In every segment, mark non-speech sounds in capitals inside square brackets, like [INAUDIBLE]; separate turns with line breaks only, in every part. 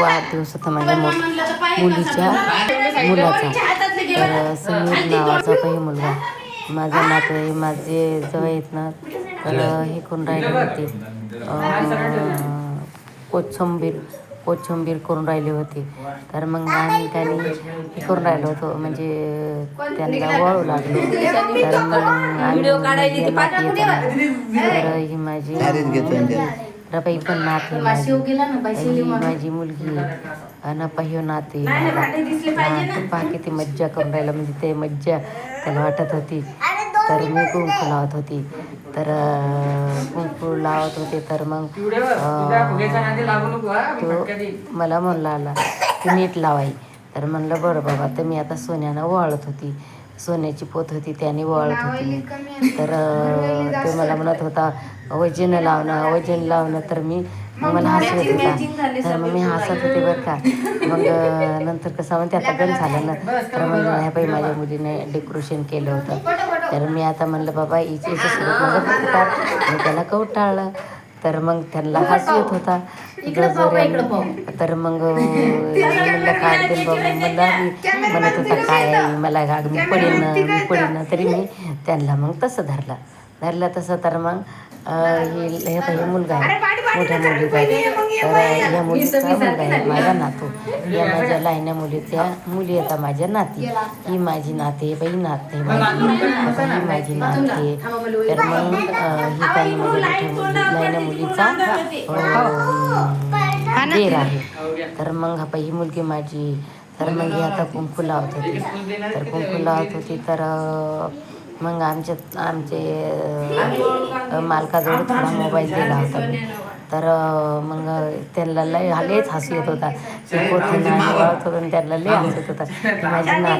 वाढदिवस होता माझ्या मो मुलीच्या मुलाचा. तर समीर नावाचा काही मुलगा. माझा नातू आहे माझे जवळ आहेत ना तर हे करून राहिले होते? कोथिंबीर कोथिंबीर करून राहिली होती? तर मग आम्ही त्यांनी हे करून राहिलो होतो म्हणजे त्यांना वळू लागलो. तर मग आम्ही तर ही माझी रबाई पण नात माझी. ही माझी मुलगी अन पहियो नाते पहा किती मज्जा करून राहिला म्हणजे ते मज्जा त्याला वाटत होती. तर मी कुंकू लावत होती. तर कुंकू लावत होते तर मग तो मला म्हणला आला की नीट लावाई. तर म्हणलं बरं बाबा. तर मी आता सोन्यानं वळत होती. सोन्याची पोत होती त्याने वळत होती. तर ते मला म्हणत होता वजन लावणं वजन लावणं. तर मी मग मला हसू येत होता. तर मग मी हसत होते बरं का. मग नंतर कसं म्हणते आता गण झालं ना. तर म्हणलं ह्या बाई माझ्या मुलीने डेकोरेशन केलं होतं. तर मी आता म्हणलं बाबा हिच्या याच्यासोबत माझं मी त्याला कौटाळलं तर मग त्यांना हसू येत होता. तर मग [LAUGHS] म्हणलं काय मला मी म्हणत होता काय मला मी पडेन मी पडेन ना तरी मी त्यांना मग तसं धरलं. धरलं तसं तर मग हे हे हे मुलगा आहे. मोठ्या मुलीचा. तर या मुलीचा मुलगा आहे माझा नातू. या माझ्या लाईन्या मुली त्या मुली येतात माझ्या नाती. ही माझी नाते बाई नाते माझी. आता ही माझी नाते तर मग ही काही माझ्या मोठ्या मुली लाईन्या मुलीचा अं, देर आहे. तर मग हा ही मुलगी माझी. तर मग ही आता कुंकू लावत होती. तर कुंकू लावत होती तर मग आमच्या आमचे अं, मालकाजवळ थोडा मोबाईल दिला होता. तर मग त्यांना लय लयच हसू येत होता. वळत होता आणि त्यांना लय हसत होता. माझी नात.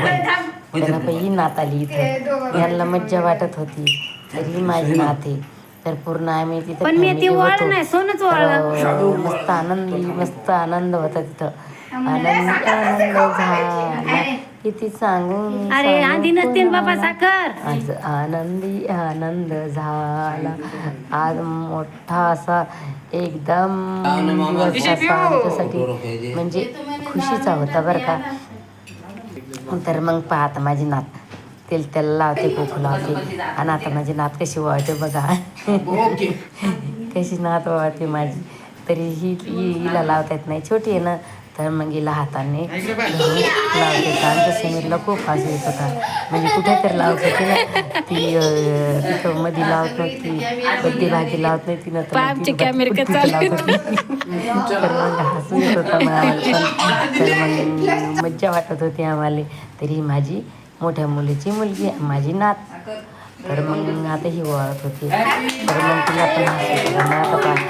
त्यांना पण ही नात आली इथं. यांना मज्जा वाटत होती. तर ही माझी नात आहे. तर पूर्ण आम्ही तिथं मस्त आनंदी मस्त आनंद होता तिथं. आनंद आनंद झाला. किती सांगून
अरे
सांगू
आधी नसते ना बाबा. साखर.
आज आनंदी आनंद झाला. आज मोठा असा एकदम दिवस असा आमच्यासाठी म्हणजे खुशीचा होता बरं का. तर मग पाहत माझी नात. तेल त्याला लावते कुकू लावते. आणि आता माझी नात कशी वळते बघा. कशी नात वळते माझी. तरी ही ही- हिला लावता येत नाही. छोटी आहे ना. तर मग हिला हाताने लावते तर आमच्या समीरला खूप हसू येत होता. म्हणजे कुठे तर लावत होती ना ती तिथं मध्ये लावत नव्हती बद्दी भाजी लावत नाही ती
का
तर मग हसू येत होता मग तर मग मज्जा वाटत होती आम्हाला. तरी माझी मोठ्या मुलीची मुलगी माझी नात. तर मग आता ही वळत होती. तर मग तिला पण हसू येत होतं.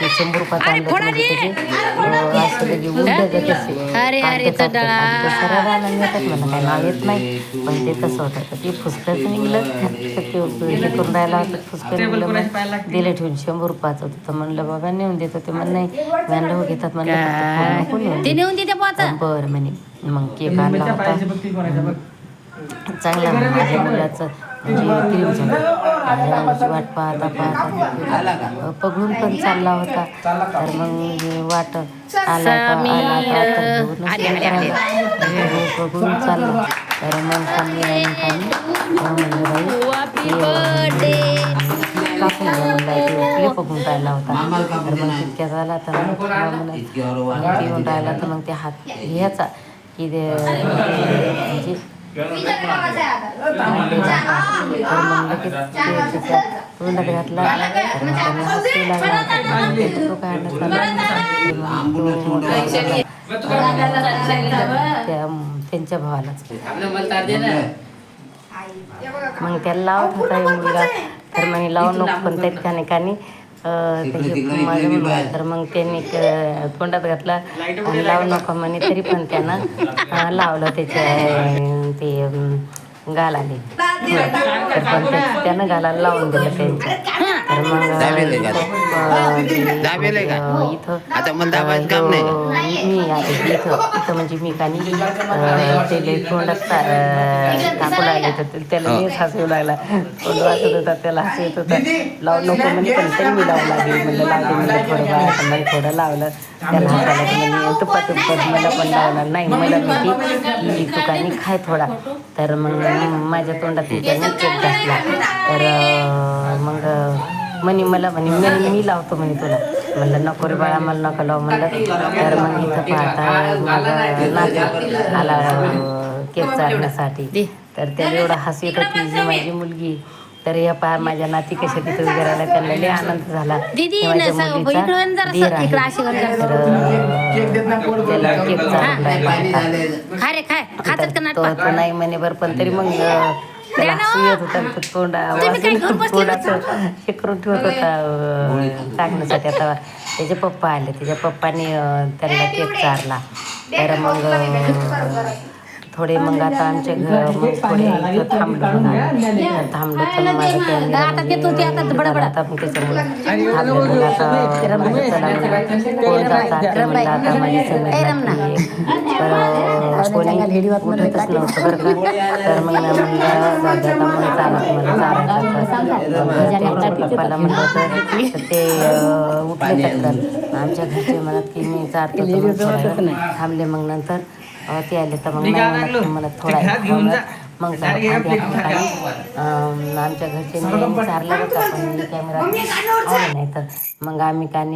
ते शंभर त्याचे असं उलटं.
अरे, अरे,
मला काय नाव येत नाही पण ते तसं होतं तर ते फुसकंच निघलं तर ते हे करून राहिला होता फुसकं निघलं मग दिलं ठेवून शंभर रुपयाचं होतं तर म्हणलं बाबा नेऊन देतो ते म्हण नाही म्हणलं हो घेतात म्हणलं
ते. नेऊन देते
बरं म्हणे मग केक आणला होता चांगला माझ्या मुलाचं वाट पाहता पाहता पगडून पण चालला होता तर मग हे वाट आला का आला तर पगडून चालला तर मग त्यांनी आणि बघून राहिला होता तर मग तितक्या झाला तर मग ते राहिला तर मग ते हात ह्याचा की म्हणजे त्यांच्या भावालाच. मग त्याला लावत होता मुलगा. तर म्हणे लावू नको पण त्या ठिकाणी कानी त्याची माझं मुलगा तर मग त्यांनी तोंडात घातला. आणि लावू नको म्हणे तरी पण त्यानं लावलं त्याच्या ते आले तर पण ते- त्यानं गालाला लावून दिलं त्यांच्या तर मग इथं
आता मला दाबायचं काम नाही.
अं, मी आले इथं. इथं म्हणजे मी कानी अं, ते तोंडात टाकू लागले तर ते- त्याला मीच हसू लागला. तोंड वाचत होता त्याला हसू येत होता. लावू नको म्हणजे पण तरी मी लावू लागली. म्हणलं लावले म्हणलं थोडं मग थोडं लावलं. त्याला हसायला म्हणजे तुपात तुपात मला पण लावणार नाही. मला म्हणते की तू कानी खाय थोडा. तर मग माझ्या तोंडात घातला तर मग म्हणे मला म्हणे मी मी लावतो म्हणे तुला. म्हणलं नको रे बाळा मला नका लाव म्हणलं. तर मग इथं पाहता माझा आला केक चालण्यासाठी तर त्याला एवढा हसू येत होती जी माझी मुलगी तर या पहा माझ्या नाती कशा तिथे उभे राहिला त्यांना लय आनंद झाला.
दीदी,
की माझ्या
न सांग,
मुलीचा
इकडं वळ जरासं,
दीर आहे.
इकडं अशी वळ जरासं.
तर, अं, त्याला केक चाललाय
खाय रे खाय खातात का
तो
नाटक
तो नाही म्हणे बरं पण तरी मग अं, त्याला
द्या ना.
हसू
हो.
येत होता तो तोंडा
तुम्ही काय घेऊन बसले
तोंडाचं हे करून ठेवत होता अं, टाकण्यासाठी. आता त्याचे पप्पा आले. त्याच्या पप्पाने अं, त्यांना केक चारला. तर मग अं, थोडे मग आता आमच्या घर मग थोडे थांबलो. थांबलो तर माझं camera
आता ते तू ते आता बडबड.
आता मग त्याच्यामुळे थांबलो आता चला म्हणलं, आता माझी कोणी उठतच नव्हतं बरं का? तर मग मी म्हणलं जाऊ दे आता मग चालत पप्पाला म्हणलं तर ते उठले चटकन आमच्या घरचे म्हणत की मी वेळ थांबले मग नंतर. ते आले तर मग म्हणत मला थोडा. मग आमच्या घरचे चारलं होतं पण कॅमेरा नाही तर मग आम्ही कानी